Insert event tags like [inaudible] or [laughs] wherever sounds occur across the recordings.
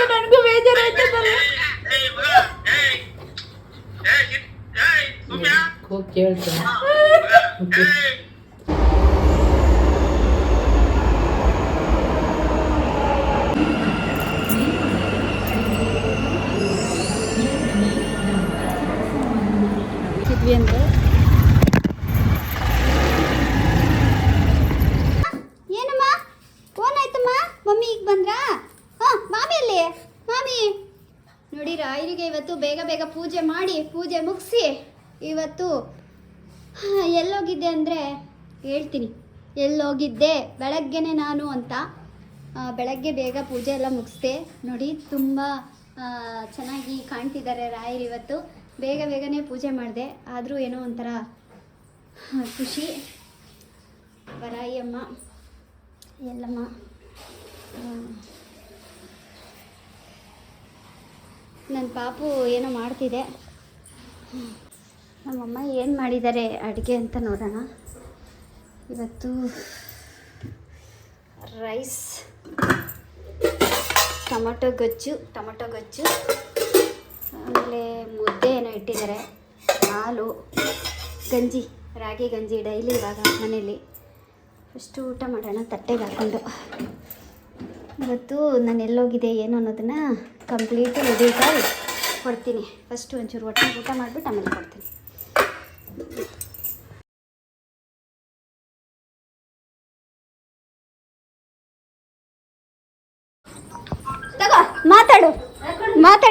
ಅಂತ ನನಗೂ ಬೇಜಾರಾಯ್ತದಲ್ಲ ಹೋಗಿ ಕೇಳ್ತೀನಿ ಇದ್ವಿ ಅಂದ್ರೆ ಏನಮ್ಮ ಫೋನ್ ಆಯ್ತಮ್ಮ ಮಮ್ಮಿ ಈಗ ಬಂದ್ರಾ ಹಾಂ ಮಾಮಿ ಅಲ್ಲಿ ಮಾಮಿ ನೋಡಿ ರಾಯರಿಗೆ ಇವತ್ತು ಬೇಗ ಬೇಗ ಪೂಜೆ ಮಾಡಿ ಪೂಜೆ ಮುಗಿಸಿ ಇವತ್ತು ಎಲ್ಲೋಗಿದ್ದೆ ಅಂದರೆ ಹೇಳ್ತೀನಿ. ಎಲ್ಲೋಗಿದ್ದೆ, ಬೆಳಗ್ಗೆನೇ ನಾನು ಅಂತ. ಬೆಳಗ್ಗೆ ಬೇಗ ಪೂಜೆ ಎಲ್ಲ ಮುಗಿಸ್ದೆ. ನೋಡಿ, ತುಂಬ ಚೆನ್ನಾಗಿ ಕಾಣ್ತಿದ್ದಾರೆ ರಾಯರು ಇವತ್ತು. ಬೇಗ ಬೇಗನೆ ಪೂಜೆ ಮಾಡಿದೆ. ಆದರೂ ಏನೋ ಒಂಥರ ಖುಷಿ. ಬರಾಯಮ್ಮ, ಎಲ್ಲಮ್ಮ ನನ್ನ ಪಾಪು ಏನೋ ಮಾಡ್ತಿದೆ. ನಮ್ಮಮ್ಮ ಏನು ಮಾಡಿದ್ದಾರೆ ಅಡುಗೆ ಅಂತ ನೋಡೋಣ. ಇವತ್ತು ರೈಸ್, ಟೊಮೊಟೊ ಗೊಜ್ಜು ಟೊಮೊಟೊ ಗೊಜ್ಜು, ಆಮೇಲೆ ಮುದ್ದೆ ಏನೋ ಇಟ್ಟಿದ್ದಾರೆ, ಹಾಲು, ಗಂಜಿ, ರಾಗಿ ಗಂಜಿ ಡೈಲಿ ಇವಾಗ ಮನೇಲಿ ಫಸ್ಟು ಊಟ ಮಾಡೋಣ, ತಟ್ಟೆಗೆ ಹಾಕ್ಕೊಂಡು ಇವತ್ತು ನಾನು ಎಲ್ಲೋಗಿದೆ ಏನು ಅನ್ನೋದನ್ನು ಕಂಪ್ಲೀಟ್ ಡೀಟೇಲ್ ಕೊಡ್ತೀನಿ. ಫಸ್ಟು ಒಂಚೂರು ಒಟ್ಟಿಗೆ ಊಟ ಮಾಡಿಬಿಟ್ಟು ಆಮೇಲೆ ಕೊಡ್ತೀನಿ.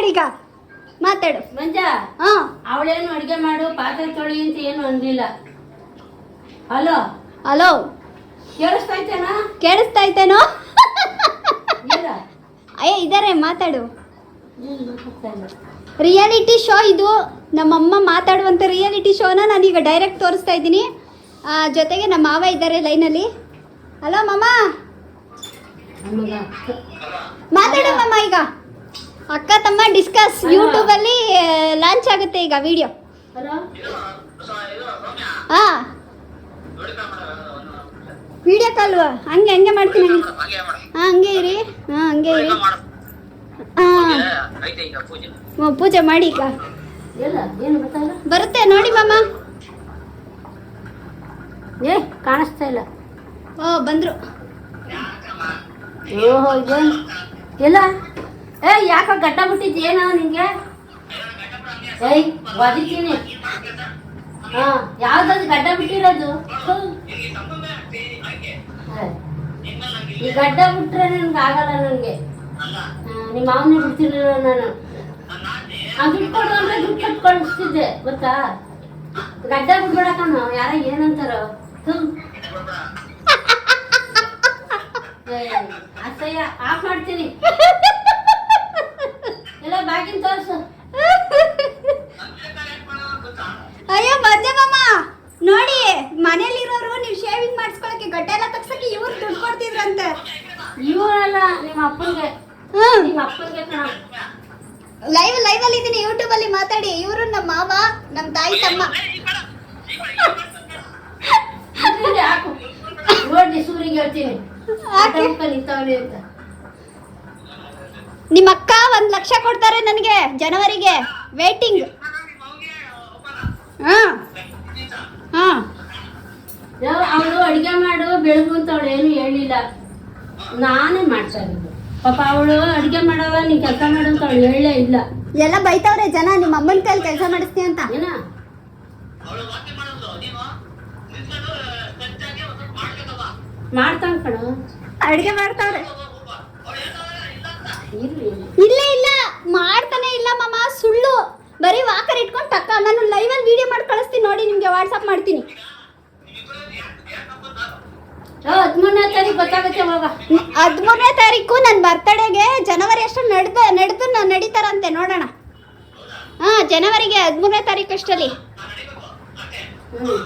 ಮಾತಾಡೀಗ ಮಾತಾಡು. ಮಂಜ ಹಾಂ. ಅವಳೇನು ಅಡಿಗೆ ಮಾಡು ಪಾತ್ರೆ ತೊಳಿ ಅಂತ ಏನು ಅಂದಿಲ್ಲ. ಹಲೋ? ಹಲೋ. ಕೇಳಿಸ್ತಾ ಇದ್ದೇನಾ ಕೇಳಿಸ್ತಾ ಐತೇನೋ ಇಲ್ಲ. ಅಯ್ಯ ಇದಾರೆ ಮಾತಾಡು. ರಿಯಾಲಿಟಿ ಶೋ ಇದು. ನಮ್ಮಮ್ಮ ಮಾತಾಡುವಂಥ ರಿಯಾಲಿಟಿ ಶೋನ ನಾನೀಗ ಡೈರೆಕ್ಟ್ ತೋರಿಸ್ತಾ ಇದ್ದೀನಿ. ಜೊತೆಗೆ ನಮ್ಮ ಮಾವ ಇದ್ದಾರೆ ಲೈನಲ್ಲಿ. ಹಲೋ ಮಾಮಾ. ಮಾತಾಡು ಮಮ್ಮ ಈಗ. ಅಕ್ಕ ತಮ್ಮ ಡಿಸ್ಕಸ್ ಯೂಟ್ಯೂಬಲ್ಲಿ ಲಾಂಚ್ ಆಗುತ್ತೆ ಈಗ ವಿಡಿಯೋ ಹಾ. ವಿಡಿಯೋ ಕಾಲ್ ಹಂಗೆ ಹಂಗೆ ಮಾಡ್ತೀನಿ ಹಂಗೆ. ಹಾಂ ಹಂಗೆ ಇರಿ. ಹಾ ಹಂಗೆ ಇರಿ. ಹಾಂ. ಪೂಜೆ ಮಾಡಿ ಈಗ. ಬರುತ್ತೆ ನೋಡಿ ಮಾಮ. ಏ ಕಾಣಿಸ್ತಾ ಇಲ್ಲ. ಓ ಬಂದ್ರು. ಓಹೋ ಇಲ್ಲ ಏ, ಯಾಕ ಗಡ್ಡ ಬಿಟ್ಟಿದ್ದು ಏನೋ ನಿಂಗೆ? ಏಯ್ ಒದಿತೀನಿ ಹಾ ಯಾವ್ದಾದ್ರು ಗಡ್ಡ ಬಿಟ್ಟಿರೋದು ಈ ಗಡ್ಡ ಬಿಟ್ರೆ ನನ್ಗೆ ಆಗಲ್ಲ ನನಗೆ ನಿಮ್ಮ ಮಾವನೇ ಬಿಡ್ತಿರ್ಲಿಲ್ಲ ನಾನು. ಆ ದುಡ್ಡು ಕೊಡು ಅಂದ್ರೆ ದುಡ್ಡು ಕಟ್ ಕಳಿಸ್ತಿದ್ದೆ ಗೊತ್ತಾ? ಗಡ್ಡ ಬಿಡ್ಬೇಡ ಕಣೋ, ಯಾರ ಏನಂತಾರೋ. ಅಸಹ್ಯ. ಆಫ್ ಮಾಡ್ತೀನಿ. ತೋರ್ಸು. ಅಯ್ಯೋ ಬಂದೆ ನೋಡಿ ಮನೇಲಿರೋರು ನೀವು ಶೇವಿಂಗ್ ಮಾಡಿಸ್ಕೊಳಕ್ಕೆ ಗಡ್ಡೆ ಎಲ್ಲ ತಗ್ಸಕ್ಕೆ ಇವ್ರು ದುಡ್ಡು ಕೊಡ್ತಿದ್ರಂತೆ. ಇವರಲ್ಲ ನಿಮ್ಮ ಅಪ್ಪನಿಗೆ ನಿಮ್ಮ ಅಪ್ಪನಿಗೆ ಲೈವ್ ಲೈವ್ ಅಲ್ಲಿ ಇದ್ದೀನಿ ಯೂಟ್ಯೂಬ್ ಅಲ್ಲಿ ಮಾತಾಡಿ. ಇವರು ನಮ್ಮ ಮಾವ ನಮ್ಮ ತಾಯಿ ತಮ್ಮ. ಸೂರಿಗೆ ಹೇಳ್ತೀನಿ. ಅಂತ. ನಿಮ್ಮ ಅಕ್ಕ ಒಂದ್ ಲಕ್ಷ ಕೊಡ್ತಾರೆ ನನಗೆ ಜನವರಿಗೆ. ವೇಟಿಂಗ್ ಹಾ. ಹಾ. ಅವಳು ಅಡಿಗೆ ಮಾಡು ಬೆಳಗು ಅಂತ ಅವಳು ಏನು ಹೇಳಿಲ್ಲ. ನಾನೇ ಮಾಡ್ತಾ ಇರೋದು. ಪಾಪ ಅವಳು ಅಡಿಗೆ ಮಾಡವ ನೀನ್ ಕೆಲಸ ಮಾಡು ಅಂತ ಅವಳು ಹೇಳಲೇ ಇಲ್ಲ. ಎಲ್ಲ ಬೈತಾವ್ರೆ ಜನ ನಿಮ್ಮ ಅಮ್ಮನ ಕೈಲಿ ಕೆಲಸ ಮಾಡಿಸ್ತೀಯ ಅಂತ. ಏನ? ಮಾಡ್ತಾವ ಕಣ. ಅಡಿಗೆ ಮಾಡ್ತಾವ್ರೆ. ಇಲ್ಲ ಇಲ್ಲ. ಮಾಡ್ತಾನೆ ಇಲ್ಲ ಮಾಮ ಸುಳ್ಳು. ಬರೀ ವಾಕರ್ ಇಟ್ಕೊಂಡು ತಕ್ಕ ನಾನು ಲೈವಲ್ಲಿ ವಿಡಿಯೋ ಮಾಡಿ ಕಳಿಸ್ತೀನಿ ನೋಡಿ ನಿಮಗೆ ವಾಟ್ಸಪ್ ಮಾಡ್ತೀನಿ. ಹದಿಮೂರನೇ ತಾರೀಕು ಗೊತ್ತಾಗುತ್ತೆ ಮಾವ. ಹದಿಮೂರನೇ ತಾರೀಕು ನನ್ನ ಬರ್ತಡೆಗೆ ಜನವರಿ ಅಷ್ಟು ನಡೆದ ನಡೆದು ನಡೀತಾರಂತೆ ನೋಡೋಣ. ಹಾಂ ಜನವರಿಗೆ ಹದಿಮೂರನೇ ತಾರೀಕು ಅಷ್ಟರಲ್ಲಿ. ಹ್ಮ್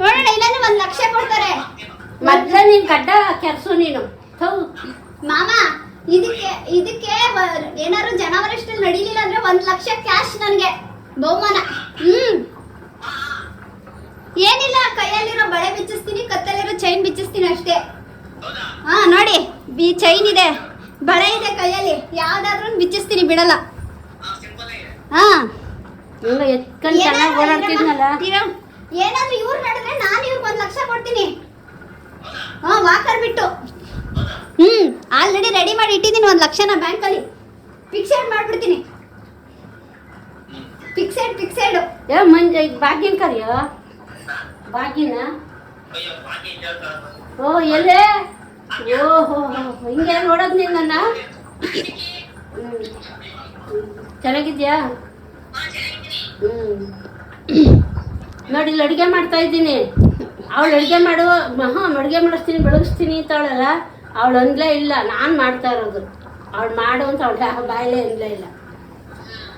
ನೋಡೋಣ ಇಲ್ಲಾಂದ್ರೆ ಒಂದು ಲಕ್ಷ ಕೊಡ್ತಾರೆ. ಮದ್ಲ ನೀನು ಗಡ್ಡ ಕೆಲಸ ನೀನು. ಹೌದು ಮಾಮ ಇದಕ್ಕೆ ಇದಕ್ಕೆ ಏನಾದ್ರು ಜನವರಿ ನಡೀಲಿಲ್ಲ ಅಂದ್ರೆ ಒಂದು ಲಕ್ಷ ಕ್ಯಾಶ್ ನನಗೆ ಬಹುಮಾನ. ಹ್ಮ್. ಏನಿಲ್ಲ ಕೈಯಲ್ಲಿರೋ ಬಳೆ ಬಿಚ್ಚಿಸ್ತೀನಿ ಕತ್ತಲ್ಲಿರೋ ಚೈನ್ ಬಿಚ್ಚಿಸ್ತೀನಿ ಅಷ್ಟೇ. ಹಾ ನೋಡಿ ಈ ಚೈನ್ ಇದೆ. ಬಳೆ ಇದೆ ಕೈಯಲ್ಲಿ. ಯಾವ್ದಾದ್ರು ಬಿಚ್ಚಿಸ್ತೀನಿ ಬಿಡಲ್ಲ. ಹಾ. ಎತ್ಕೊಂಡು ಚೆನ್ನಾಗಿ ಓಡಾಡ್ತಿದ್ನಲ್ಲ. ಏನಾದ್ರೂ ಇವ್ರು ನಡೆದ್ರೆ ನಾನು ಇವ್ರಿಗೆ ಒಂದ್ ಲಕ್ಷ ಕೊಡ್ತೀನಿ. ಹಾ ವಾಕರ್ ಬಿಟ್ಟು. ಹ್ಮ್ ಆಲ್ರೆಡಿ ರೆಡಿ ಮಾಡಿ ಇಟ್ಟಿದ್ದೀನಿ ಒಂದು ಲಕ್ಷನ ಬ್ಯಾಂಕಲ್ಲಿ ಫಿಕ್ಸೆಡ್ ಮಾಡ್ಬಿಡ್ತೀನಿ? ಫಿಕ್ಸೆಡ್ ಫಿಕ್ಸೆಡ್ ಏ, ಮಂಜ ಭಾಗ್ಯನ್ ಕರಿಯೋ? ಬಾಗಿನ? ಓ, ಎಲ್ಲೇ? ಓಹೋ ಹಿಂಗೆ ನೋಡೋದು ನೀನ್ ನನ್ನ. ಚೆನ್ನಾಗಿದ್ಯಾ? ಹ್ಮ್. ನೋಡಿ ಇಲ್ಲಿ ಅಡುಗೆ ಮಾಡ್ತಾ ಇದ್ದೀನಿ. ಅವಳು ಅಡುಗೆ ಮಾಡು ಹಾಂ ಅಡುಗೆ ಮಾಡಿಸ್ತೀನಿ, ಬೆಳಗಿಸ್ತೀನಿ ಅಂತಾಳಲ್ಲ ಅವಳು ಅಂದ್ಲೇ ಇಲ್ಲ ನಾನು ಮಾಡ್ತಾ ಇರೋದು. ಅವಳು ಮಾಡು ಅಂತ ಅವಳು ಬಾಯಲ್ಲೇ ಅಂದ್ಲೇ ಇಲ್ಲ.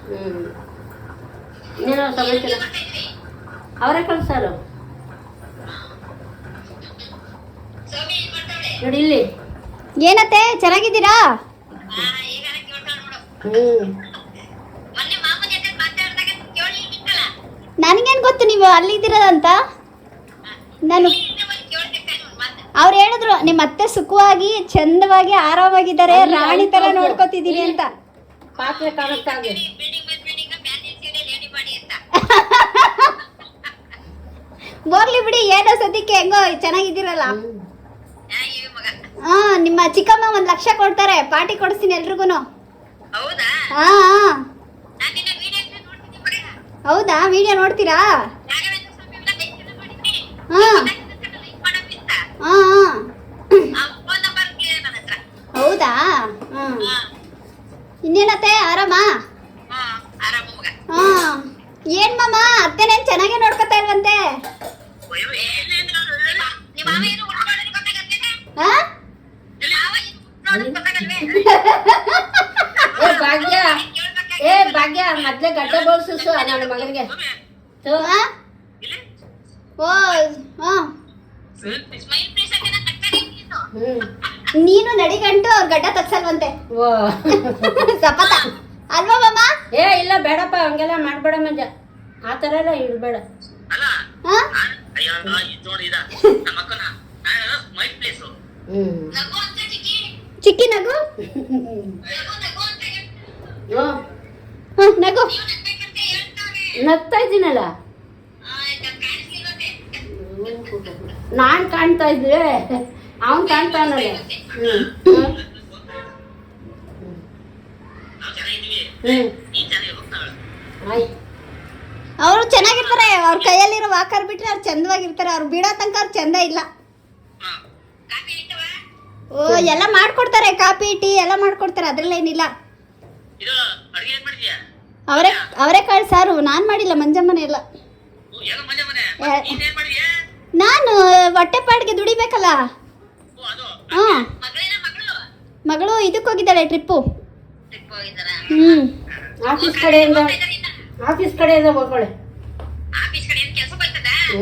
ಹ್ಞೂ ಇನ್ನೇನೋ ಸಮಾಚಾರ ಅವರೇ ಕಳ್ಸಾರು. ನೋಡಿ ಇಲ್ಲಿ. ಏನತ್ತೆ ಚೆನ್ನಾಗಿದ್ದೀರಾ? ಹ್ಞೂ ನನಗೇನು ಗೊತ್ತು ನೀವು ಅಲ್ಲಿದ್ದೀರದಂತ? ನಾನು ಅವ್ರು ಹೇಳಿದ್ರು ನಿಮ್ಮ ಅತ್ತೆ ಸುಖವಾಗಿ ಚಂದವಾಗಿ ಆರಾಮಾಗಿದ್ದಾರೆ ರಾಣಿ ತರ ನೋಡ್ಕೋತಿದ್ದೀನಿ ಅಂತ. ಪಾತ್ರೆ ಕಾಣಕ್ಕಾಗಿ [laughs] ಹೋಗ್ಲಿ ಬಿಡಿ ಏನೋ ಸದ್ಯಕ್ಕೆ ಹೆಂಗೋ ಚೆನ್ನಾಗಿದ್ದೀರಲ್ಲ. ಹಾ ನಿಮ್ಮ ಚಿಕ್ಕಮ್ಮ ಒಂದ್ ಲಕ್ಷ ಕೊಡ್ತಾರೆ ಪಾರ್ಟಿ ಕೊಡಿಸ್ತೀನಿ ಎಲ್ರಿಗೂ ಹೌದಾ? ಹಾ ಹಾ. ನಾನು ನಿನ್ನ ವಿಡಿಯೋ ನೋಡ್ತಿದ್ದೆ ಬಿಡಿ ಹೌದಾ? ವಿಡಿಯೋ ನೋಡ್ತೀರಾ? ಹಾ ಲೈಕ್ ಮಾಡೋಕ್ಕಿಂತ ಹಾ ಹಾ. ಆ ಫೋನ್ ನಂಬರ್ ಕ್ಲಿಯರ್ ನನ್ನ ಹತ್ರ ಹೌದಾ ಇನ್ನೇನತ್ತೆ ಆರಾಮಾ ಹಾ ಆರಾಮ ಮಗ ಹಾ ಏನ್ ಮಾಮ ಅತ್ತೆನೇನ್ ಚೆನ್ನಾಗೇ ನೋಡ್ಕೊತಾ ಇಲ್ವಂತೆ ಭಾಗ್ಯ ಏ ಭಾಗ್ಯ ಮೊದ್ಲೇ ಗಡ್ಡೆ ಬೋಳ್ಸು ನನ್ನ ಮಗನಿಗೆ? ಓ ಹಾ ನೀನು ನಡಿಗಂಟು ಅವ್ರ ಗಡ್ಡ ತಗ್ಸಲ್ವಂತೆ ಓ [laughs] ಸಪತ. ಅಲ್ವಾ ಮಾಮ? ಏ ಇಲ್ಲ ಬೇಡಪ್ಪ ಹಂಗೆಲ್ಲ ಮಾಡಬೇಡ ಮಂಜ. ಆ ಥರ ಎಲ್ಲ ಇಡ್ಬೇಡ ಹಾ? [laughs] ಚಿಕ್ಕಿ. ಚಿಕ್ಕಿ ನಗು? ನಗು. ನಗ್ತಾ ಇದ್ದೀನಲ್ಲ? ನಾನ್ ಕಾಣ್ತಾ ಇದ್ರೆ ಅವನ್ ತಂತಾನಲ್ಲ ಅವರು ಚೆನ್ನಾಗಿರ್ತಾರೆ ಅವ್ರ ಕೈಯಲ್ಲಿರೋ ವಾಕರ್ ಬಿಟ್ರೆ ಅವ್ರು ಚಂದವಾಗಿರ್ತಾರೆ ಅವ್ರು ಬಿಡೋ ತನಕ ಅವ್ರು ಚಂದ ಇಲ್ಲ. ಕಾಫಿ ಐತವ ಓ ಎಲ್ಲ ಮಾಡ್ಕೊಡ್ತಾರೆ ಕಾಫಿ ಟೀ ಎಲ್ಲ ಮಾಡ್ಕೊಡ್ತಾರೆ ಅದ್ರಲ್ಲೇನಿಲ್ಲ. ಇದು ಅಡಿಗೆ ಏನ್ ಮಾಡಿದ್ಯಾ? ಅವರೇ ಅವರೇ ಕಾಳು ಸಾರು ನಾನು ಮಾಡಿಲ್ಲ ಮಂಜಮ್ಮನೆ ಎಲ್ಲ. ನೀನ್ ನಾನು ಹೊಟ್ಟೆ ಪಾಡಿಗೆ ದುಡಿಬೇಕಲ್ಲ. ಹಾಂ. ಮಗಳು? ಮಗಳು ಇದಕ್ಕೆ ಹೋಗಿದ್ದಾಳೆ ಟ್ರಿಪ್ಪು ಹ್ಞೂ ಆಫೀಸ್ ಕಡೆಯಿಂದ ಆಫೀಸ್ ಕಡೆಯಿಂದ ಹೋಗೋಳೆ ಆಫೀಸ್ ಕಡೆ ಏನ್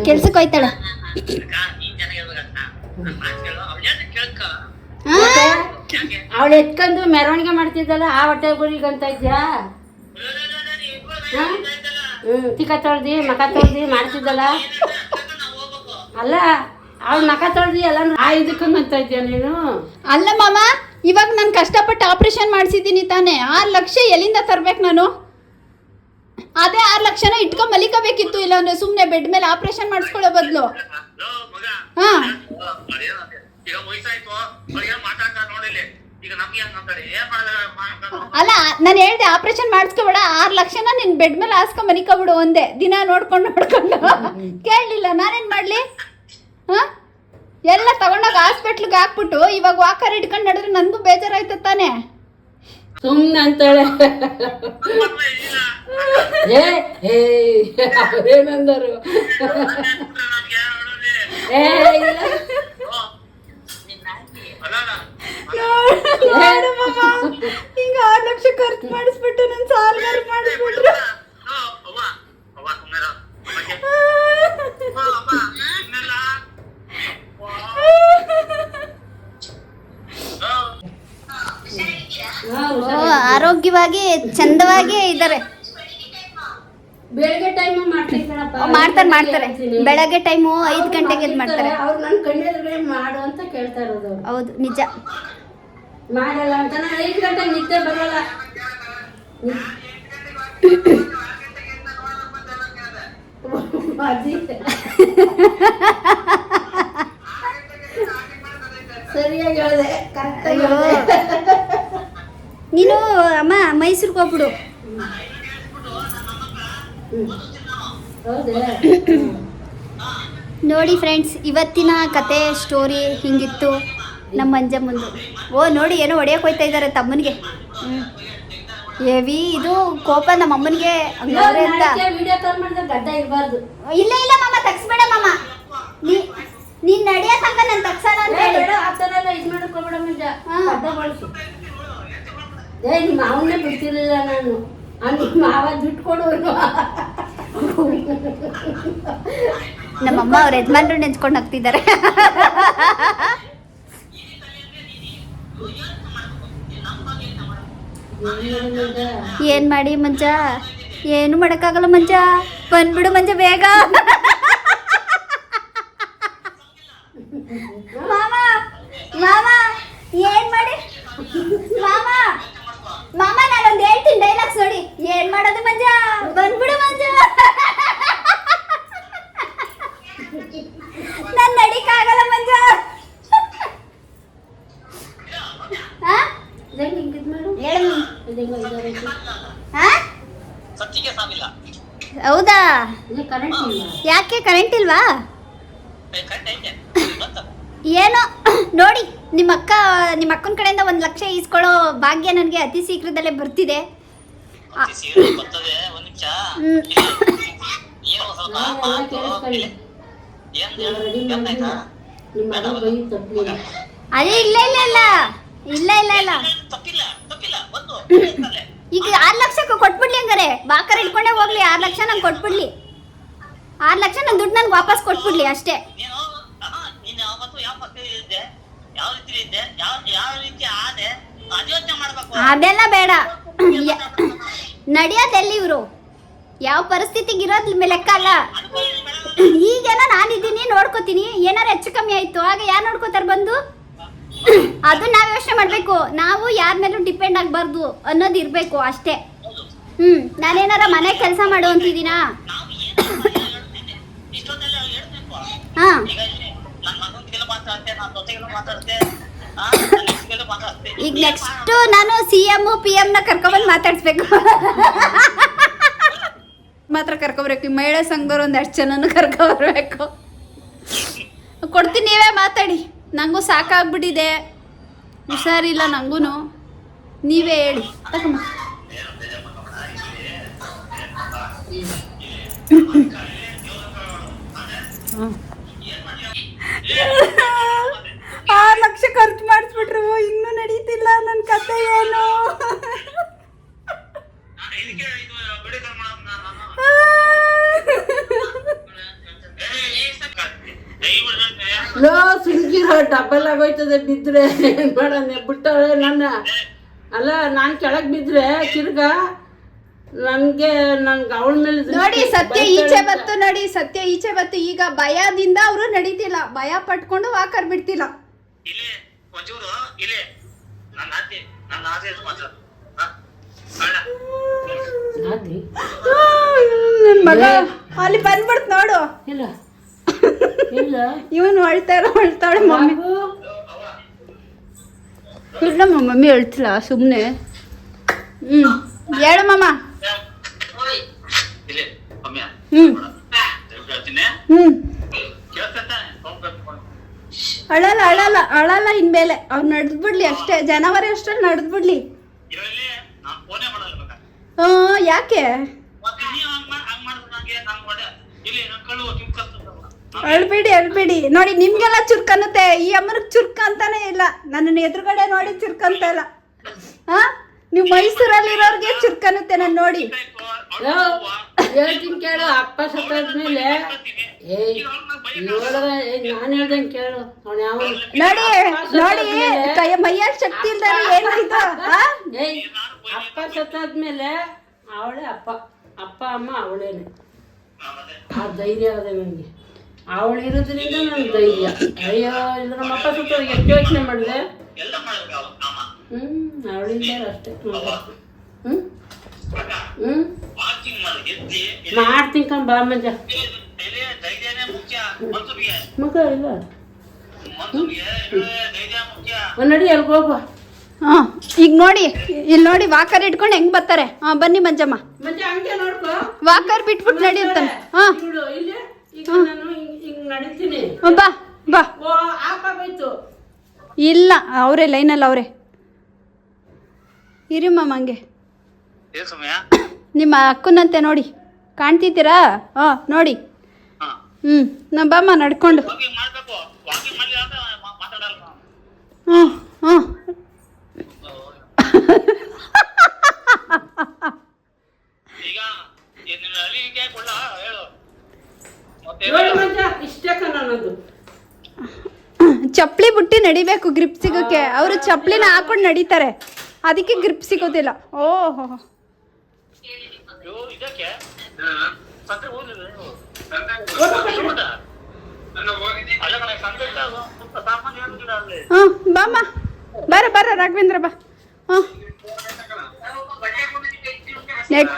ಕೆಲ್ಸಕ್ಕೆ ಹೋಯ್ತಾಳೆ. ಅಕ್ಕ ನೀನ್ ಚೆನ್ನಾಗಿರ್ಬೇಕಂತ ನನ್ ಮಾತು ಕೇಳು. ಅವ್ಳು ಎತ್ಕೊಂಡು ಮೆರವಣಿಗೆ ಮಾಡ್ತಿದ್ದಲ್ಲ ಆ ಹೊಟ್ಟೆ ಗುರಿಗಂತ ಇದ್ಯಾ? ಹಾ? ಹ್ಮ್ ತಿಕ್ಕ ತೊಳ್ದಿ ಮಕ ತೊಳ್ದಿ ಮಾಡ್ತಿದ್ದಲ್ಲ? ಅಲ್ಲ ಅವಳು ನಕ ತೊಳ್ದಿ ಎಲ್ಲ ಆ ಇದ್ಯಾ ನೀನು? ಅಲ್ಲ ಮಾಮ ಇವಾಗ ನಾನು ಕಷ್ಟಪಟ್ಟು ಆಪರೇಷನ್ ಮಾಡಿಸಿದ್ದೀನಿ ತಾನೇ. ಆರು ಲಕ್ಷ ಎಲ್ಲಿಂದ ತರ್ಬೇಕು ನಾನು? ಅದೇ ಆರು ಲಕ್ಷನ ಇಟ್ಕೊಂಡ್ ಮಲಿಕಬೇಕಿತ್ತು ಇಲ್ಲಾಂದ್ರೆ ಸುಮ್ಮನೆ ಬೆಡ್ ಮೇಲೆ ಆಪರೇಷನ್ ಮಾಡಿಸ್ಕೊಳ್ಳೋ ಬದಲು. ಹಾ. ಅಲ್ಲ ನಾನು ಹೇಳ್ದೆ ಆಪರೇಷನ್ ಮಾಡಿಸ್ಕೊಬೇಡ. ಆರು ಲಕ್ಷನ ನಿನ್ ಬೆಡ್ ಮೇಲೆ ಹಾಸ್ಕೊಂಡ್ ಮನಿಕೊಬಿಡು ಒಂದೇ. ದಿನ ನೋಡ್ಕೊಂಡು ನೋಡ್ಕೊಂಡು. ಕೇಳಲಿಲ್ಲ ನಾನೇನ್ ಮಾಡ್ಲಿ? ಹಾ? ಎಲ್ಲ ತಗೊಂಡಾಗ ಹಾಸ್ಪಿಟ್ಲಿಗೆ ಹಾಕ್ಬಿಟ್ಟು ಇವಾಗ ವಾಕರ್ ಇಟ್ಕೊಂಡು ನಡೆದ್ರೆ ನನಗೂ ಬೇಜಾರಾಯ್ತು ತಾನೆ. ಸುಮ್ನೆ ಅಂತಾಳೆ. ಏ ಏ ಏನಂದರು? ಏ ನೋಡು ಮಾಮ, ಈಗ ಆರು ಲಕ್ಷ ಖರ್ಚು ಮಾಡಿಸ್ಬಿಟ್ಟು ನನ್ನ ಸಾಲಗಾರ ಮಾಡಿಸ್ಬಿಟ್ರು ಆರೋಗ್ಯವಾಗಿ ಚಂದವಾಗಿ ಇದ್ದಾರೆ. ಬೆಳಗ್ಗೆ ಟೈಮ್ ಮಾಡ್ತಾರೆ ಮಾಡ್ತಾರೆ ಬೆಳಗ್ಗೆ ಟೈಮು ಐದು ಗಂಟೆಗೆ ಇದು ಮಾಡ್ತಾರೆ. ಅವ್ರು ನನ್ನ ಕಣ್ಣೆದುರುಗಡೆ ಮಾಡು ಅಂತ ಕೇಳ್ತಾ ಇರೋದು ಅವ್ರು. ಹೌದು ನಿಜ. ಮಾಡಲ್ಲ ಅಂತ. ನಾನು ಐದು ಗಂಟೆ ನಿದ್ದೆ ಬರಲ್ಲ. [laughs] ಸರಿಯಾಗಿ ಹೇಳಿದೆ ಕರೆಕ್ಟಾಗಿ ಹೇಳಿದೆ. ನೀನು ಅಮ್ಮ ಮೈಸೂರಿಗೆ ಹೋಗ್ಬಿಡು. ನೋಡಿ ಫ್ರೆಂಡ್ಸ್ ಇವತ್ತಿನ ಕತೆ ಸ್ಟೋರಿ ಹಿಂಗಿತ್ತು. ನಮ್ಮ ಮುಂದು. ಓ ನೋಡಿ ಏನೋ ಹೊಡೆಯಕ್ಕೆ ಹೋಯ್ತಾ ಇದ್ದಾರೆ ತಮ್ಮನಿಗೆ. ಹೆವಿ ಇದು ಕೋಪ ನಮ್ಮ ಅಮ್ಮನಿಗೆ ಇಲ್ಲ ಇಲ್ಲ ಮಾಮ ತಗ್ಸ್ಬೇಡ ಮಾಮ. ನೀನ್ ನಡೆಯೋ ತನಕ ನಾನು ತಕ್ಷಣ ಅಂತ ಹೇಳಿ. ಏ ನಿಮ್ಮ ಬಿಡ್ತಿರ್ಲಿಲ್ಲ ನಾನು. ಮಾವ ದುಡ್ಡು ಕೊಡು ನಮ್ಮಮ್ಮ ಅವ್ರ ಯಜಮಾನ್ರು ನೆಂಚ್ಕೊಂಡು ಹೋಗ್ತಿದ್ದಾರೆ. ಏನ್ ಮಾಡಿ ಮಂಜ? ಏನು ಮಾಡಕ್ಕಾಗಲ್ಲ ಮಂಜ? ಬಂದ್ಬಿಡು ಮಂಜ ಬೇಗ. ಮಾಮ ಮಾಮ ಏನ್ ಮಾಡಿ? ಮಾಮ ಮಾಮ ನಾನೊಂದು ಹೇಳ್ತೀನಿ ಡೈಲಾಗ್ಸ್ ನೋಡಿ. ಏನ್ ಮಾಡೋದು ಮಂಜ? ಬಂದ್ಬಿಡು ಮಂಜ. ನನ್ ನಡಿಕಾಗಲ್ಲ ಮಂಜಾ. ಹೌದಾ? ಇದು ಕರೆಂಟ್ ಇಲ್ಲ ಯಾಕೆ ಕರೆಂಟ್ ಇಲ್ವಾ ಏ, ಕರೆಕ್ಟ್ ಐತೆ ಬಂತ ಏನೋ ನೋಡಿ ನಿಮ್ಮ ಅಕ್ಕ ನಿಮ್ಮ ಅಕ್ಕನ ಕಡೆಯಿಂದ ಒಂದು ಲಕ್ಷ ಈಸ್ಕೊಳ್ಳೋ ಭಾಗ್ಯ ನನಗೆ ಅತಿ ಶೀಘ್ರದಲ್ಲೇ ಬರ್ತಿದೆ. ಅದೇ ಇಲ್ಲ ಇಲ್ಲ ಇಲ್ಲ. ಇಲ್ಲ ಇಲ್ಲ ಇಲ್ಲ. ಈಗ ಆರು ಲಕ್ಷಕ್ಕೆ ಕೊಟ್ಬಿಡ್ಲಿ ಹಂಗಾರೆ. ಬಾಕರ್ ಇಟ್ಕೊಂಡೇ ಹೋಗ್ಲಿ. ಆರು ಲಕ್ಷ ನಂಗೆ ಕೊಟ್ಬಿಡ್ಲಿ. ಆರು ಲಕ್ಷ ನನ್ನ ದುಡ್ಡು ನನಗೆ ವಾಪಸ್ ಕೊಟ್ಬಿಡ್ಲಿ ಅಷ್ಟೇ ನೀನು ಆಹಾ, ನೀನು ಅವತ್ತು ಯಾವ ಪಕ್ಕ ಇದ್ದೆ ಯಾವ ರೀತಿ ಇದ್ದೆ ಯಾವ ಯಾವ ರೀತಿ ಆದೆ ಅದು ಯೋಚನೆ ಮಾಡ್ಬೇಕು. ಅದೆಲ್ಲ ಬೇಡ. ನಡೆಯೋದೆಲ್ಲಿ ಇವರು? ಯಾವ ಪರಿಸ್ಥಿತಿಗೆ ಇರೋದ್ ಲೆಕ್ಕ ಅಲ್ಲ. ಈಗೇನ ನಾನಿದ್ದೀನಿ ನೋಡ್ಕೋತೀನಿ. ಏನಾರು ಹೆಚ್ಚು ಕಮ್ಮಿ ಆಯ್ತು. ಆಗ ಯಾರು ನೋಡ್ಕೋತಾರೆ ಬಂದು? ಅದು ನಾವು ಯೋಚನೆ ಮಾಡಬೇಕು. ನಾವು ಯಾರ ಮೇಲೂ ಡಿಪೆಂಡ್ ಆಗಬಾರ್ದು ಅನ್ನೋದು ಇರಬೇಕು ಅಷ್ಟೇ. ಹ್ಮ್. ನಾನೇನಾರ ಮನೆ ಕೆಲಸ ಮಾಡು ಅಂತಿದ್ದೀನಾ? ಹಾ. ಈಗ ನೆಕ್ಸ್ಟ್ ನಾನು ಸಿ ಎಂ ಪಿ ಎಂ ನ ಮಾತಾಡಿಸ್ಬೇಕು ಮಾತಾಡ್ಸ್ಬೇಕು. ಮಾತ್ರ ಕರ್ಕೊಬರ್ಬೇಕು. ಈ ಮಹಿಳಾ ಸಂಘದವ್ರು ಒಂದಷ್ಟು ಜನನು ಕರ್ಕೊಬರ್ಬೇಕು. ಕೊಡ್ತೀನಿ ನೀವೇ ಮಾತಾಡಿ. ನನಗೂ ಸಾಕಾಗ್ಬಿಟ್ಟಿದೆ. ಹುಷಾರಿಲ್ಲ ನನಗೂ ನೀವೇ ಹೇಳಿ. ತಗೊಮ್ಮ ಆರು ಲಕ್ಷ ಖರ್ಚು ಮಾಡಿಸ್ಬಿಟ್ರು, ಇನ್ನೂ ನಡೀತಿಲ್ಲ ನನ್ನ ಕತೆ ಏನು. ಲೋ, ಸುಮ್ಕಿರೋ, ಡಬಲ್ ಆಗೋಯ್ತದೆ ಬಿದ್ರೆ. ಏನ್ ಬಿಟ್ಟವಳೆ ನನ್ನ. ಅಲ್ಲ, ನಾನು ಕೆಳಗೆ ಬಿದ್ರೆ, ತಿರ್ಗ. ನನ್ಗೆ ನನ್ಗೆ ಅವಳ ಮೇಲೆ ದೃಷ್ಟಿ ನೋಡಿ ಸತ್ಯ ಈಚೆ. ಬತ್ತು ನೋಡಿ ಸತ್ಯ ಈಚೆ ಬತ್ತು. ಈಗ ಭಯದಿಂದ ಅವರು ನಡೀತಿಲ್ಲ. ಭಯ ಪಟ್ಕೊಂಡು ವಾಕರ್ ಬಿಡ್ತಿಲ್ಲ. ಇಲ್ಲಿ ಒಂಚೂರು ಇಲ್ಲಿ. ನನ್ನ ಆಸೆ ನನ್ನ ಆಸೆ ಮಾತ್ರ? ನನ್ ಮಗ ಅಲ್ಲಿ ಬಂದ್ಬಿಡ್ತು ನೋಡು. ಇಲ್ಲ. ಇಲ್ಲ. ಇವನು ಅಳ್ತಾರ ಅಳ್ತಾಳೆ ಮಮ್ಮಿ. ಇಲ್ಲಮ್ಮ ಇಲ್ಲ ಮಮ್ಮಿ ಅಳ್ತಿಲ್ಲ ಸುಮ್ಮನೆ ಹ್ಮ್ ಹೇಳು ಹ್ಮ್. ಹ್ಮ್. ಅಳಲ್ಲ ಅಳಲ್ಲ ಅಳಲ್ಲ ಇನ್ಮೇಲೆ. ಅವ್ರು ನಡೆದ್ಬಿಡ್ಲಿ ಅಷ್ಟೇ. ಜನವರಿ ಅಷ್ಟ್ರಲ್ಲಿ ನಡೆದ್ಬಿಡ್ಲಿ ಬಿಡ್ಲಿ. ಯಾಕೆ? ನನ್ನ ಅಳ್ಬೇಡಿ ಅಳ್ಬೇಡಿ. ನೋಡಿ ನಿಮ್ಗೆಲ್ಲ ಚುರ್ಕ್ ಅನ್ನುತ್ತೆ ಈ ಅಮ್ಮನಿಗೆ ಚುರ್ಕ ಅಂತಾನೆ ಇಲ್ಲ. ನನ್ನನ್ನು ಎದುರುಗಡೆ ನೋಡಿ ಚುರ್ಕ್ ಅಂತ ಇಲ್ಲ. ಹಾ ನೀವು ಮೈಸೂರಲ್ಲಿ ಇರೋರಿಗೆ ಚುರ್ಕ್ ಅನ್ನುತ್ತೆ ನಾನು ನೋಡಿ. ಹೇಳ್ತೀನಿ ಕೇಳು ಅಪ್ಪ ಸತ್ತಾದ್ಮೇಲೆ ಏಯ್ ನೋಡದ ನಾನು ಹೇಳ್ದಂಗೆ ಕೇಳು. ಅವ್ನು ಯಾವ ನೋಡಿ ನೋಡಿ ಕೈ ಮೈಯಲ್ಲಿ ಶಕ್ತಿ ಇಲ್ದಾರೆ ಏನಾಯ್ತು ಏಯ್ ಅಪ್ಪ ಸತ್ತಾದ್ಮೇಲೆ ಅವಳೇ ಅಪ್ಪ. ಅಪ್ಪ ಅಮ್ಮ ಅವಳೇನೆ. ಆ ಧೈರ್ಯ ಅದ ನನಗೆ ಅವಳು ಇರೋದ್ರಿಂದ ನನ್ನ ಧೈರ್ಯ. ಅಯ್ಯೋ ಇಲ್ಲ ನಮ್ಮ ಅಪ್ಪ ಸತ್ತ ಎಷ್ಟು ಯೋಚನೆ ಮಾಡಿದೆ? ಅಮ್ಮ ಅವಳಿಂದ ಅಷ್ಟೇ. ಹ್ಮ್. ಹ್ಞೂ ಎದ್ದಿ ಮಾಡ್ತೀನಿ ಕಣ್ ಬಾ ಮಂಜ ಮಗ ಇಲ್ಲ ನಡಿ ಎಲ್ಗ್ ಹೋಗು. ಹಾಂ ಈಗ ನೋಡಿ ಇಲ್ಲಿ ನೋಡಿ ವಾಕರ್ ಇಟ್ಕೊಂಡು ಹೆಂಗ್ ಬರ್ತಾರೆ? ಹಾಂ ಬನ್ನಿ ಮಂಜಮ್ಮ. ವಾಕರ್ ಬಿಟ್ಬಿಟ್ಟು ನಡೆಯುತ್ತಾನೆ ಹಾಂ. ಇವಳು ಇಲ್ಲಿ? ಈಗ ನಾನು ಹಿಂಗ್ ಹಿಂಗ್ ನಡೀತೀನಿ. ಬಾ ಬಾ. ಇಲ್ಲ ಅವರೇ ಲೈನಲ್ಲಿ ಅವರೇ. ಇರಿ ಮಾಮ ಹಂಗೆ. ನಿಮ್ಮ ಅಕ್ಕನಂತೆ ನೋಡಿ. ಕಾಣ್ತಿದ್ದೀರಾ? ಹಾ ನೋಡಿ. ಹ್ಮ್ ಹ್ಞೂ ನಾ ಬಾಮ್ಮ ನಡ್ಕೊಂಡು. ವಾಕಿಂಗ್ ಮಾಡ್ಬೇಕು. ವಾಕಿಂಗ್ ಮಾಡ್ಲಿಲ್ಲ ಅಂದ್ರೆ ಮಾ- ಮಾತಾಡಲ್ಲ ನಾವು. ಹ್ಞೂ ಹ್ಞೂ ಈಗ ನಿನ್ನ ಅಲ್ಲಿಗೆ ಮತ್ತೆ ನೋಡಿ ಮಂಜ ಇಷ್ಟೇ ಕಣ ನನ್ನದು. ಚಪ್ಪಲಿ ಬುಟ್ಟಿ ನಡಿಬೇಕು ಗ್ರಿಪ್ ಸಿಗೋಕ್ಕೆ. ಅವರು ಚಪ್ಪಲಿನ ಹಾಕೊಂಡು ನಡೀತಾರೆ. ಅದಕ್ಕೆ ಗ್ರಿಪ್ ಸಿಗೋದಿಲ್ಲ. ಓಹೋ. ಹಾಂ. ಬಾಮ್ಮ ಬರ ಬರ ರಾಘವೇಂದ್ರ ಬಾ. ಹಾಂ ನೆಟ್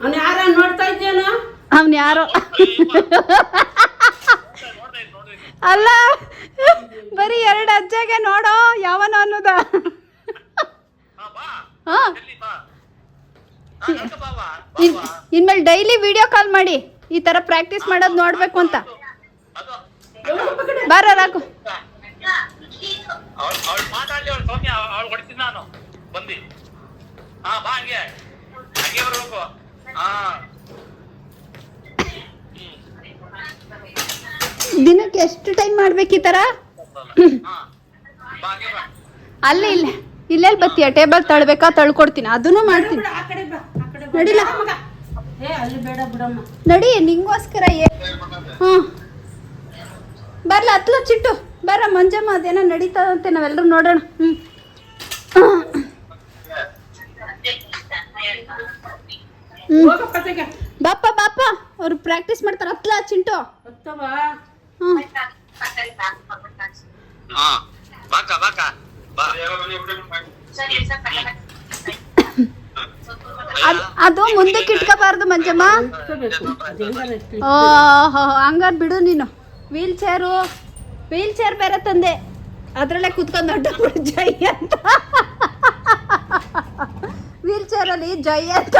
ಅವ್ನು ಯಾರೋ ನೋಡ್ತಾ ಇದ್ದೇನ ಅವನು ಯಾರೋ. ಅಲ್ಲ ಬರೀ ಎರಡು ಅಜ್ಜಗೆ ನೋಡೋ ಯಾವನೋ ಅನ್ನೋದ. ಹಾಂ. ಇನ್ಮೇಲೆ ಡೈಲಿ ವಿಡಿಯೋ ಕಾಲ್ ಮಾಡಿ. ಈ ತರ ಪ್ರಾಕ್ಟೀಸ್ ಮಾಡೋದು ನೋಡಬೇಕು ಅಂತ. ಬಾರ ರಾಕು ದಿನಕ್ಕೆ ಎಷ್ಟು ಟೈಮ್ ಮಾಡ್ಬೇಕು ಈ ತರ? ಅಲ್ಲಿ ಇಲ್ಲ. ಇಲ್ಲೆಲ್ಲಿ ಬತ್ತೀಯ ಟೇಬಲ್ ತಳ್ಬೇಕಾ ತಳ್ಕೊಡ್ತೀನಿ. ಅದನ್ನು ಮಾಡ್ತೀನಿ. ನಡಿಲ್ಲ. ಮಗ. ಏ ಅಲ್ಲಿ ಬೇಡ ಬಿಡಮ್ಮ. ನಡಿ ನಿಂಗೋಸ್ಕರ ಏ ಹ್ಞೂ ಬರಲ ಹತ್ಲ ಚಿಟ್ಟು. ಬರ ಮಂಜಮ್ಮ ಅದೇನೋ ನಡೀತದಂತೆ ನಾವೆಲ್ಲರೂ ನೋಡೋಣ. ಹ್ಞೂ ಬಾಪ ಬಾಪ ಅವ್ರು ಪ್ರಾಕ್ಟೀಸ್ ಮಾಡ್ತಾರೆ. ಹತ್ಲ ಚಿಂಟು. ಹ್ಞೂ ಹಾ ಬಾಕ ಬಾಕ. ಬಾ ಅದು ಮುಂದಕ್ಕೆ ಇಟ್ಕೋಬಾರ್ದು ಮಂಜಮ್ಮ. ಓಹೋ ಹಂಗಾರ್ ಬಿಡು ನೀನು. ವೀಲ್ ಚೇರು ವೀಲ್ ಚೇರ್ ಬೇರೆ ತಂದೆ. ಅದರಲ್ಲೇ ಕುತ್ಕೊಂಡು ದೊಡ್ಡ ಜೈ ಅಂತ. ವೀಲ್ ಚೇರಲ್ಲಿ ಜೈ ಅಂತ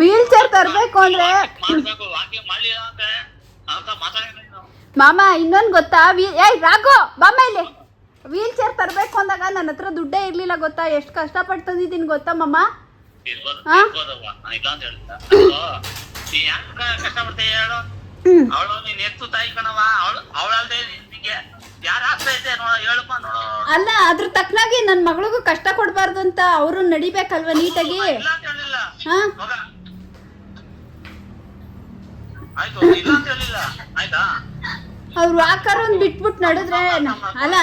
ವೀಲ್ ಚೇರ್ ತರಬೇಕು ಅಂದ್ರೆ ಮಾಡ್ಬೇಕು ವಾಕಿಂಗ್ ಮಾಡ್ಲಿಲ್ಲ ಅಂದ್ರೆ ಅಂತ ಮಾತಾಡಿಲ್ಲ ನೀನು ಮಾಮ ಇನ್ನೊಂದು ಗೊತ್ತಾ? ವೀ ಏಯ್ ರಾಘು ಬಾಮ ಇಲ್ಲಿ. ವೀಲ್ ಚೇರ್ ತರಬೇಕು ಅಂದಾಗ ನನ್ನ ಹತ್ರ ದುಡ್ಡೇ ಇರ್ಲಿಲ್ಲ ಗೊತ್ತಾ? ಎಷ್ಟು ಕಷ್ಟಪಟ್ಟು ತಂದಿದ್ದೀನಿ ಗೊತ್ತಾ ಮಾಮ? ಅಲ್ಲ ಅದ್ರ ತಕ್ಕನಾಗಿ ನನ್ನ ಮಗಳಿಗೂ ಕಷ್ಟ ಕೊಡಬಾರ್ದು ಅಂತ ಅವರು ನಡಿಬೇಕಲ್ವಾ ನೀಟಾಗಿ? ಹಾ ಅವ್ರು ವಾಕರ್ ಒಂದ್ ಬಿಟ್ಬಿಟ್ ನಡೆದ್ರೆ ಅಲ್ಲ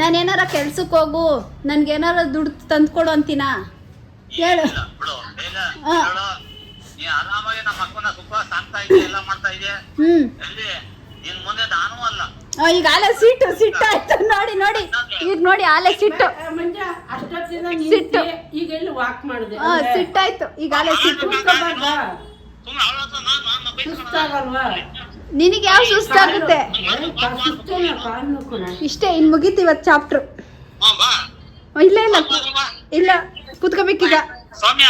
ನಾನೇನಾರ ಕೆಲ್ಸಕ್ಕೆ ಹೋಗು ನನ್ಗೇನಾರ ದುಡ್ಡು ತಂದ್ಕೊಡು ಅಂತೀನಾ? ಹೇಳು. ಈಗ ಆಲೆ ಸಿಟ್ಟು ಸಿಟ್ಟಾಯ್ತು ನೋಡಿ ನೋಡಿ. ಈಗ ನೋಡಿ ಆಲೆ ಸಿಟ್ಟು. ಸಿಟ್ಟು. ಈಗ ಎಲ್ಲಿ ವಾಕ್ ಮಾಡಿದೆ? ಆ, ಸಿಟ್ಟಾಯ್ತು. ಈಗ ಆಲೆ ಸಿಟ್ಟು. ನಿನಗೆ ಯಾವ ಸುಸ್ತಾಗುತ್ತೆ? ಆಗುತ್ತೆ ಇಷ್ಟೇ ಇನ್ ಮುಗೀತು ಇವತ್ತು ಚಾಪ್ಟರ್ ಇಲ್ಲ ಇಲ್ಲ. ಇಲ್ಲ ಕುತ್ಕೋಬೇಕೀಗ. ಸೌಮ್ಯ.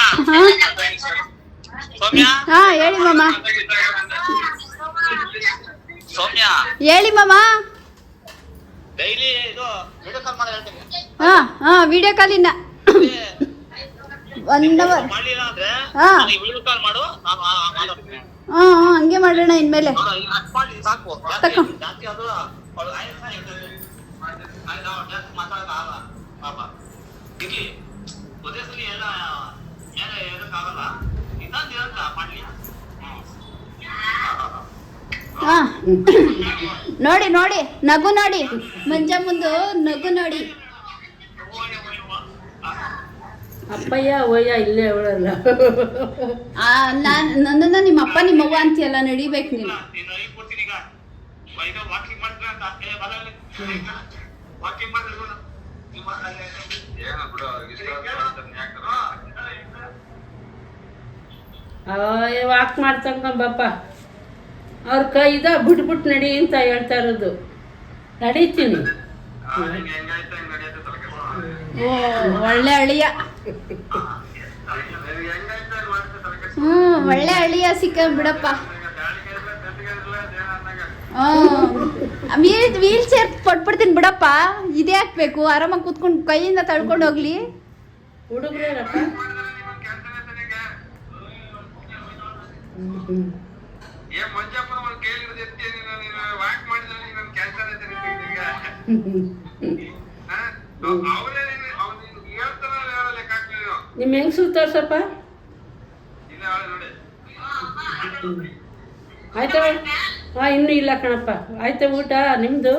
ಹಾ? ಹೇಳಿ ಮಾಮ. ಸೌಮ್ಯ. ಹೇಳಿ ಮಾಮ. ಹಾ ಹಾ ವಿಡಿಯೋ ಕಾಲ್ ಇನ್ನ ಹೇಳ್ತೀನಿ. ಹಾ ಹಾ ವಿಡಿಯೋ ಕಾಲಿನ ಅವರ್ ಹಾ. ಹಾ ಹಂಗೆ ಮಾಡೋಣ ಇನ್ಮೇಲೆ. ತಕೊ. ಹಾ. ನೋಡಿ ನೋಡಿ ನಗು ನೋಡಿ. ಮಂಜ ಮುಂದು ನಗು ನೋಡಿ. ಅಪ್ಪಯ್ಯ ಅವಯ್ಯ ಇಲ್ಲೇ ಅವಳಲ್ಲ. ಆ, ನಾನು ನನ್ನನ್ನ ನಿಮ್ಮ ಅಪ್ಪ ನಿಮ್ಮ ಅವ್ವ ಅಂತೀಯಲ್ಲ ನಡಿಬೇಕು ನೀನು ನೀನು ಈಗ ಕೊಡ್ತೀನಿ ಈಗ? ಈಗ ವಾಕಿಂಗ್ ಮಾಡ್ತೀರ ಅಂತ ಏ ಬಲ ವಾಕಿಂಗ್ ಮಾಡ್ರಿ ನೋಡು ಏನ ಬಿಡು ಅವ್ರಿಗೆ ವಾಕ್ ಮಾಡ್ತಂಕಂಬಪ್ಪ ಅವ್ರ ಕೈದ ಬಿಟ್ಬಿಟ್ಟು ನಡಿ ಅಂತ ಹೇಳ್ತಾ ಇರೋದು. ನಡೀತೀನಿ. ಓ ಒಳ್ಳೆ ಅಳಿಯ. ಹ್ಞೂ ಒಳ್ಳೆ ಅಳಿಯ ಸಿಕ್ಕ ಬಿಡಪ್ಪ. ವೀಲ್ ಚೇರ್ ಕೊಟ್ಬಿಡ್ತೀನಿ ಬಿಡಪ್ಪ. ಇದೇ ಹಾಕ್ಬೇಕು, ಆರಾಮಾಗಿ ಕೂತ್ಕೊಂಡು ಕೈಯಿಂದ ತಳ್ಕೊಂಡು ಹೋಗ್ಲಿ. ಹುಡುಗ್ರೇನಪ್ಪ ನಿಮ್ಮ ಹೆಂಗ್ ತೋರ್ಸಪ್ಪ ಆಯ್ತಾ? ಹಾಂ ಇನ್ನೂ ಇಲ್ಲ ಕಣಪ್ಪ. ಆಯ್ತಾ ಊಟ? ನಿಮ್ಮದು